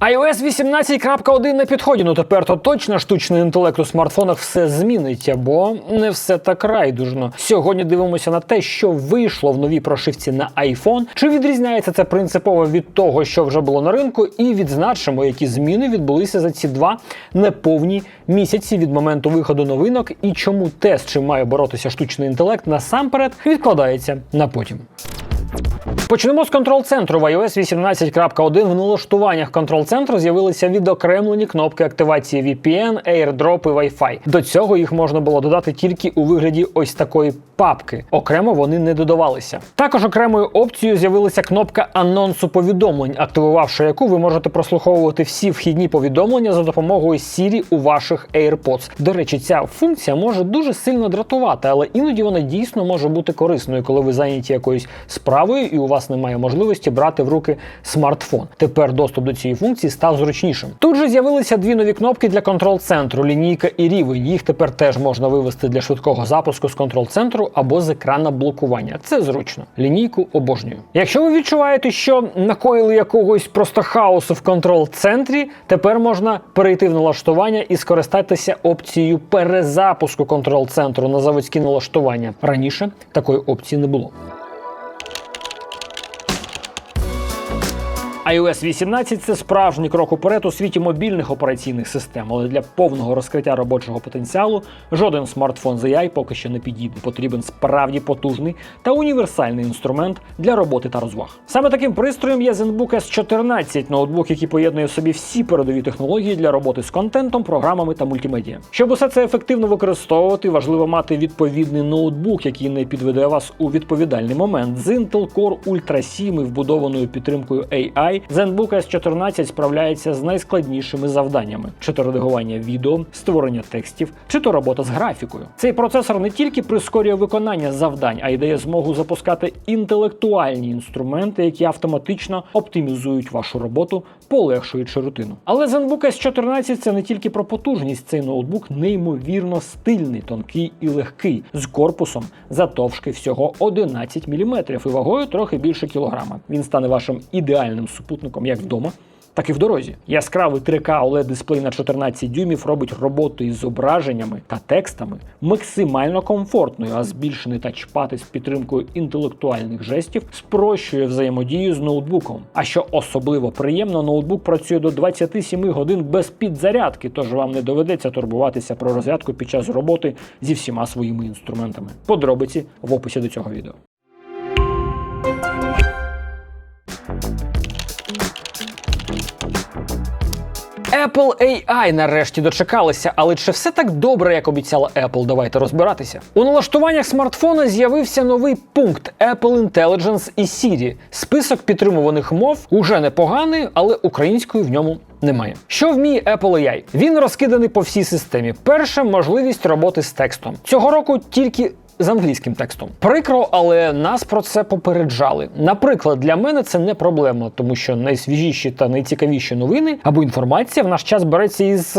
iOS 18.1 на підході. Ну тепер то точно штучний інтелект у смартфонах все змінить, або не все так райдужно. Сьогодні дивимося на те, що вийшло в новій прошивці на iPhone. Чи відрізняється це принципово від того, що вже було на ринку, і відзначимо, які зміни відбулися за ці два неповні місяці від моменту виходу новинок, і чому те, з чим має боротися штучний інтелект, насамперед відкладається на потім. Почнемо з контрол-центру. В iOS 18.1 в налаштуваннях контрол-центру з'явилися відокремлені кнопки активації VPN, AirDrop і Wi-Fi. До цього їх можна було додати тільки у вигляді ось такої папки. Окремо вони не додавалися. Також окремою опцією з'явилася кнопка анонсу повідомлень, активувавши яку ви можете прослуховувати всі вхідні повідомлення за допомогою Siri у ваших AirPods. До речі, ця функція може дуже сильно дратувати, але іноді вона дійсно може бути корисною, коли ви зайняті якоюсь справою і у вас немає можливості брати в руки смартфон. Тепер доступ до цієї функції став зручнішим. Тут же з'явилися дві нові кнопки для контрол-центру лінійка і рівень. Їх тепер теж можна вивести для швидкого запуску з контрол-центру або з екрана блокування. Це зручно. Лінійку обожнюю. Якщо ви відчуваєте, що накоїли якогось просто хаосу в контрол-центрі, тепер можна перейти в налаштування і скористатися опцією перезапуску контрол-центру на заводські налаштування. Раніше такої опції не було. iOS 18 це справжній крок уперед у світі мобільних операційних систем, але для повного розкриття робочого потенціалу жоден смартфон з AI поки що не підійде. Потрібен справді потужний та універсальний інструмент для роботи та розваг. Саме таким пристроєм є ZenBook S14, ноутбук, який поєднує в собі всі передові технології для роботи з контентом, програмами та мультимедіа. Щоб усе це ефективно використовувати, важливо мати відповідний ноутбук, який не підведе вас у відповідальний момент. З Intel Core Ultra 7 і вбудованою підтримкою AI ZenBook S14 справляється з найскладнішими завданнями: чи то редагування відео, створення текстів, чи то робота з графікою. Цей процесор не тільки прискорює виконання завдань, а й дає змогу запускати інтелектуальні інструменти, які автоматично оптимізують вашу роботу, полегшуючи рутину. Але ZenBook S14 це не тільки про потужність. Цей ноутбук неймовірно стильний, тонкий і легкий, з корпусом затовшки всього 11 мм і вагою трохи більше кілограма. Він стане вашим ідеальним супутником як вдома. Так і в дорозі. Яскравий 3К oled дисплей на 14 дюймів робить роботу із зображеннями та текстами максимально комфортною, а збільшений тачпад із підтримкою інтелектуальних жестів спрощує взаємодію з ноутбуком. А що особливо приємно, ноутбук працює до 27 годин без підзарядки, тож вам не доведеться турбуватися про розрядку під час роботи зі всіма своїми інструментами. Подробиці в описі до цього відео. Apple AI нарешті дочекалися, але чи все так добре, як обіцяла Apple? Давайте розбиратися. У налаштуваннях смартфона з'явився новий пункт Apple Intelligence і Siri. Список підтримуваних мов уже непоганий, але української в ньому немає. Що вміє Apple AI? Він розкиданий по всій системі. Перше можливість роботи з текстом. Цього року тільки з англійським текстом. Прикро, але нас про це попереджали. Наприклад, для мене це не проблема, тому що найсвіжіші та найцікавіші новини або інформація в наш час береться із.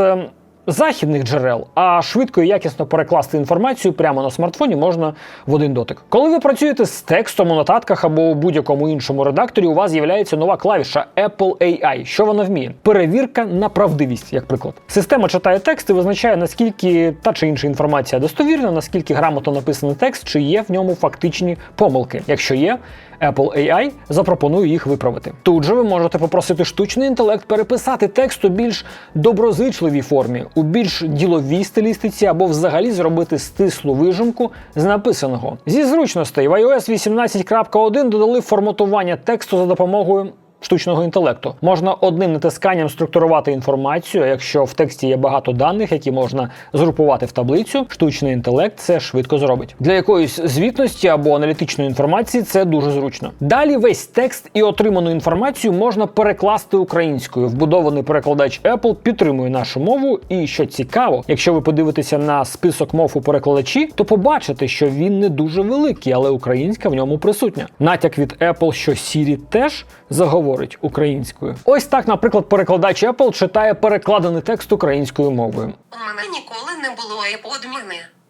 Західних джерел, а швидко і якісно перекласти інформацію прямо на смартфоні можна в один дотик. Коли ви працюєте з текстом у нотатках або у будь-якому іншому редакторі, у вас з'являється нова клавіша Apple AI. Що вона вміє? Перевірка на правдивість, як приклад. Система читає текст і визначає, наскільки та чи інша інформація достовірна, наскільки грамотно написаний текст, чи є в ньому фактичні помилки. Якщо є, Apple AI запропонує їх виправити. Тут же ви можете попросити штучний інтелект переписати текст у більш доброзичливій формі, у більш діловій стилістиці або взагалі зробити стислу вижимку з написаного. Зі зручностей в iOS 18.1 додали форматування тексту за допомогою. Штучного інтелекту можна одним натисканням структурувати інформацію. Якщо в тексті є багато даних, які можна згрупувати в таблицю, штучний інтелект це швидко зробить. Для якоїсь звітності або аналітичної інформації це дуже зручно. Далі весь текст і отриману інформацію можна перекласти українською. Вбудований перекладач Apple підтримує нашу мову. І що цікаво, якщо ви подивитеся на список мов у перекладачі, то побачите, що він не дуже великий, але українська в ньому присутня. Натяк від Apple, що Siri теж заговорить говорить українською. Ось так, наприклад, перекладач Apple читає перекладений текст українською мовою. У мене ніколи не було iPod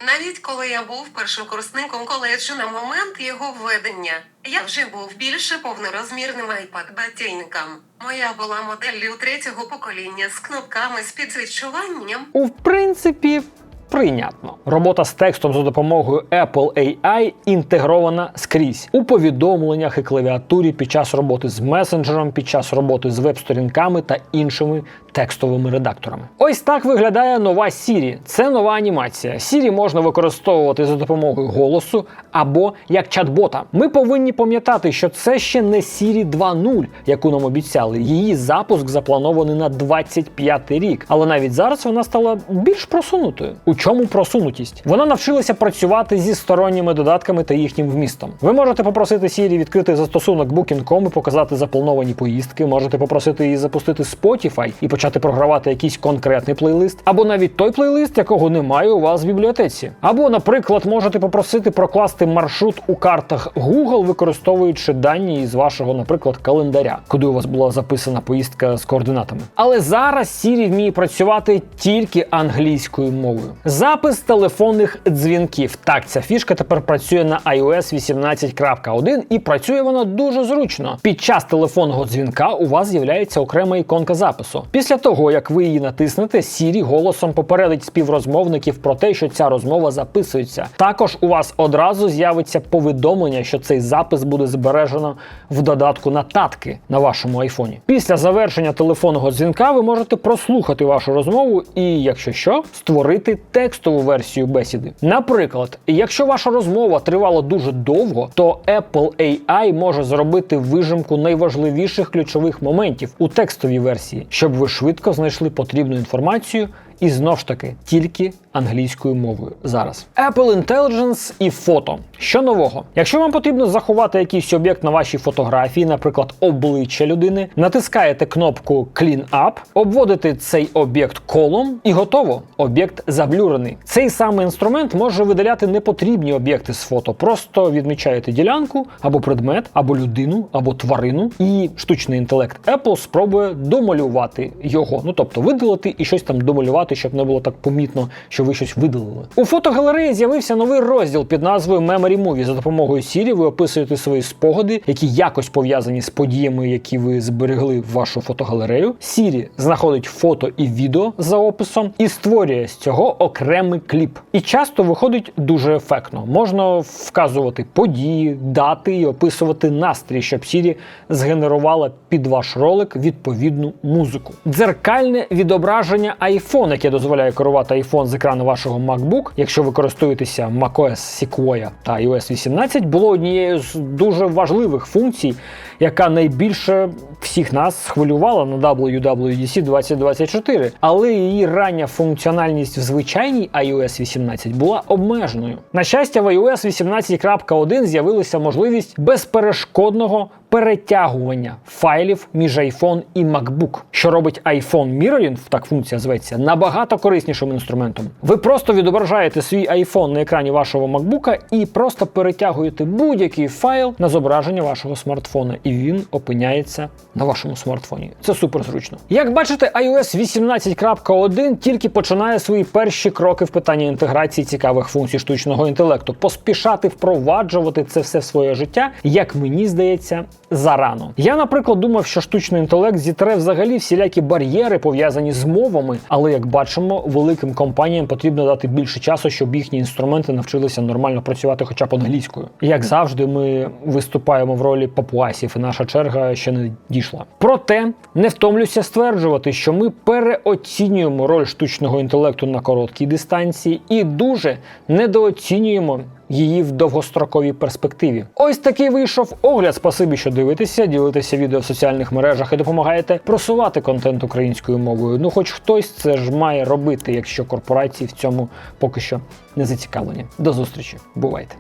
Навіть коли я був першокурсником коледжу на момент його введення, я вже був більше повнорозмірним iPad-батійником. Моя була моделлю третього покоління з кнопками з підсвічуванням. У принципі. Прийнятно. Робота з текстом за допомогою Apple AI інтегрована скрізь у повідомленнях і клавіатурі під час роботи з месенджером, під час роботи з веб-сторінками та іншими текстовими редакторами. Ось так виглядає нова Siri. Це нова анімація. Siri можна використовувати за допомогою голосу або як чат-бота. Ми повинні пам'ятати, що це ще не Siri 2.0, яку нам обіцяли. Її запуск запланований на 25 рік, але навіть зараз вона стала більш просунутою. У чому просунутість? Вона навчилася працювати зі сторонніми додатками та їхнім вмістом. Ви можете попросити Siri відкрити застосунок Booking.com і показати заплановані поїздки. Можете попросити її запустити Spotify і почати програвати якийсь конкретний плейлист, або навіть той плейлист, якого немає у вас в бібліотеці. Або, наприклад, можете попросити прокласти маршрут у картах Google, використовуючи дані із вашого, наприклад, календаря, куди у вас була записана поїздка з координатами. Але зараз Siri вміє працювати тільки англійською мовою. Запис телефонних дзвінків. Так, ця фішка тепер працює на iOS 18.1 і працює вона дуже зручно. Під час телефонного дзвінка у вас з'являється окрема іконка запису. Того, як ви її натиснете, Siri голосом попередить співрозмовників про те, що ця розмова записується. Також у вас одразу з'явиться повідомлення, що цей запис буде збережено в додатку нотатки на вашому айфоні. Після завершення телефонного дзвінка ви можете прослухати вашу розмову і, якщо що, створити текстову версію бесіди. Наприклад, якщо ваша розмова тривала дуже довго, то Apple AI може зробити вижимку найважливіших ключових моментів у текстовій версії, щоб ви швидко знайшли потрібну інформацію. І знов ж таки тільки англійською мовою зараз. Apple Intelligence і фото. Що нового? Якщо вам потрібно заховати якийсь об'єкт на вашій фотографії, наприклад, обличчя людини, натискаєте кнопку Clean Up, обводите цей об'єкт колом і готово. Об'єкт заблюрений. Цей самий інструмент може видаляти непотрібні об'єкти з фото. Просто відмічаєте ділянку або предмет, або людину, або тварину, і штучний інтелект Apple спробує домалювати його. Ну тобто видалити і щось там домалювати, щоб не було так помітно, що ви щось видалили. У фотогалереї з'явився новий розділ під назвою Memory Movie. За допомогою Siri ви описуєте свої спогади, які якось пов'язані з подіями, які ви зберегли в вашу фотогалерею. Siri знаходить фото і відео за описом і створює з цього окремий кліп. І часто виходить дуже ефектно. Можна вказувати події, дати і описувати настрій, щоб Siri згенерувала під ваш ролик відповідну музику. Дзеркальне відображення iPhone, яке дозволяє керувати iPhone з екрану вашого MacBook, якщо ви користуєтеся macOS Sequoia та iOS 18, було однією з дуже важливих функцій, яка найбільше всіх нас схвилювала на WWDC 2024. Але її рання функціональність в звичайній iOS 18 була обмеженою. На щастя, в iOS 18.1 з'явилася можливість безперешкодного перетягування файлів між iPhone і MacBook, що робить iPhone Mirroring, так функція зветься, набагато кориснішим інструментом. Ви просто відображаєте свій iPhone на екрані вашого MacBook і просто перетягуєте будь-який файл на зображення вашого смартфона, і він опиняється на вашому смартфоні. Це супер зручно. Як бачите, iOS 18.1 тільки починає свої перші кроки в питанні інтеграції цікавих функцій штучного інтелекту. Поспішати впроваджувати це все в своє життя, як мені здається, зарано. Я, наприклад, думав, що штучний інтелект зітре взагалі всілякі бар'єри пов'язані з мовами, але як бачимо, великим компаніям потрібно дати більше часу, щоб їхні інструменти навчилися нормально працювати, хоча б англійською. Як завжди, ми виступаємо в ролі папуасів, і наша черга ще не дійшла. Проте не втомлюся стверджувати, що ми переоцінюємо роль штучного інтелекту на короткій дистанції і дуже недооцінюємо її в довгостроковій перспективі. Ось такий вийшов огляд. Спасибі, що дивитеся, ділитеся відео в соціальних мережах і допомагаєте просувати контент українською мовою. Ну, хоч хтось це ж має робити, якщо корпорації в цьому поки що не зацікавлені. До зустрічі, бувайте.